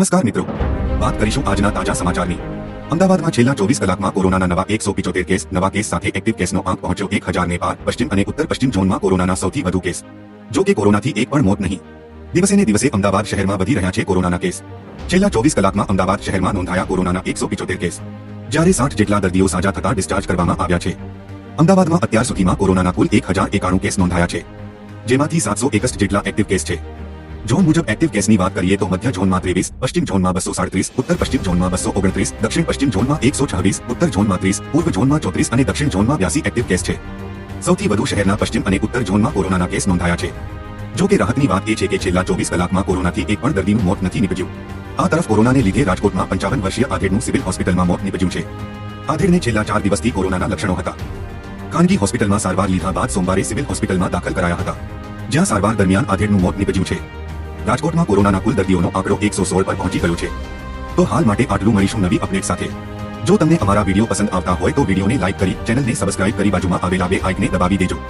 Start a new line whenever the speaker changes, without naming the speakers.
નમસ્કાર મિત્રો. વાત કરીશું આજના તાજા સમાચારની. અમદાવાદમાં છેલ્લા ચોવીસ કલાકમાં કોરોનાના નવા એકસો પિચોતેર કેસ, નવા કેસ સાથે એક્ટિવ કેસનો આંક પહોંચ્યો એક હજારને પાર પશ્ચિમ અને ઉત્તર પશ્ચિમ ઝોનમાં કોરોનાના સૌથી વધુ કેસ. જો કે કોરોનાથી એક પણ મોત નહીં. દિવસે ને દિવસે અમદાવાદ શહેરમાં વધી રહ્યા છે કોરોનાના કેસ. છેલ્લા ચોવીસ કલાકમાં અમદાવાદ શહેરમાં નોંધાયા કોરોનાના એકસો પિચોતેર કેસ. જ્યારે સાઠ જેટલા દર્દીઓ સાજા થતા ડિસ્ચાર્જ કરવામાં આવ્યા છે. અમદાવાદમાં અત્યાર સુધીમાં કોરોનાના કુલ એક હજાર એકાણું કેસ નોંધાયા છે. જેમાંથી સાતસો એકસઠ જેટલા એક્ટિવ કેસ છે. ઝોન મુજબ એક્ટિવ કેસની વાત કરીએ તો મધ્ય ઝોનમાં ત્રેવીસ, પશ્ચિમ ઝોનમાં બસો સાડત્રીસ, ઉત્તર પશ્ચિમ ઝોનમાં બસો ઓગણત્રીસ, દક્ષિણ પશ્ચિમ ઝોનમાં એકસો છવ્વીસ, ઉત્તર ઝોનમાં ત્રીસ, પૂર્વ ઝોનમાં ચોત્રીસ અને દક્ષિણ ઝોનમાં બ્યાસી એક્ટિવ કેસ છે. સૌથી વધુ શહેરના પશ્ચિમ અને ઉત્તર ઝોનમાં કોરોનાના કેસ નોંધાયા છે. જો કે રાહતની વાત એ છે કે છેલ્લા ચોવીસ કલાકમાં કોરોનાથી એક પણ દર્દીનું મોત નથી નીપજ્યું. આ તરફ કોરોનાને લીધે રાજકોટમાં પંચાવન વર્ષીય આધેડનું સિવિલ હોસ્પિટલમાં મોત નીપજ્યું છે. આધેડને છેલ્લા ચાર દિવસથી કોરોનાના લક્ષણો હતા. ખાનગી હોસ્પિટલમાં સારવાર લીધા બાદ સોમવારે સિવિલ હોસ્પિટલમાં દાખલ કરાયા હતા. જ્યાં સારવાર દરમિયાન આધેડનું મોત નીપજ્યું છે. રાજકોટમાં કોરોનાના કુલ દર્દીઓનો આંકડો એકસો સોળ પર પહોંચી ગયો છે. તો હાલ માટે આટલું મળીશું નવી અપડેટ સાથે. જો તમને અમારા વીડિયો પસંદ આવતા હોય તો વિડીયોને લાઇક કરી, ચેનલને સબસ્ક્રાઇબ કરી બાજુમાં આવેલા બે આઇકને દબાવી દેજો.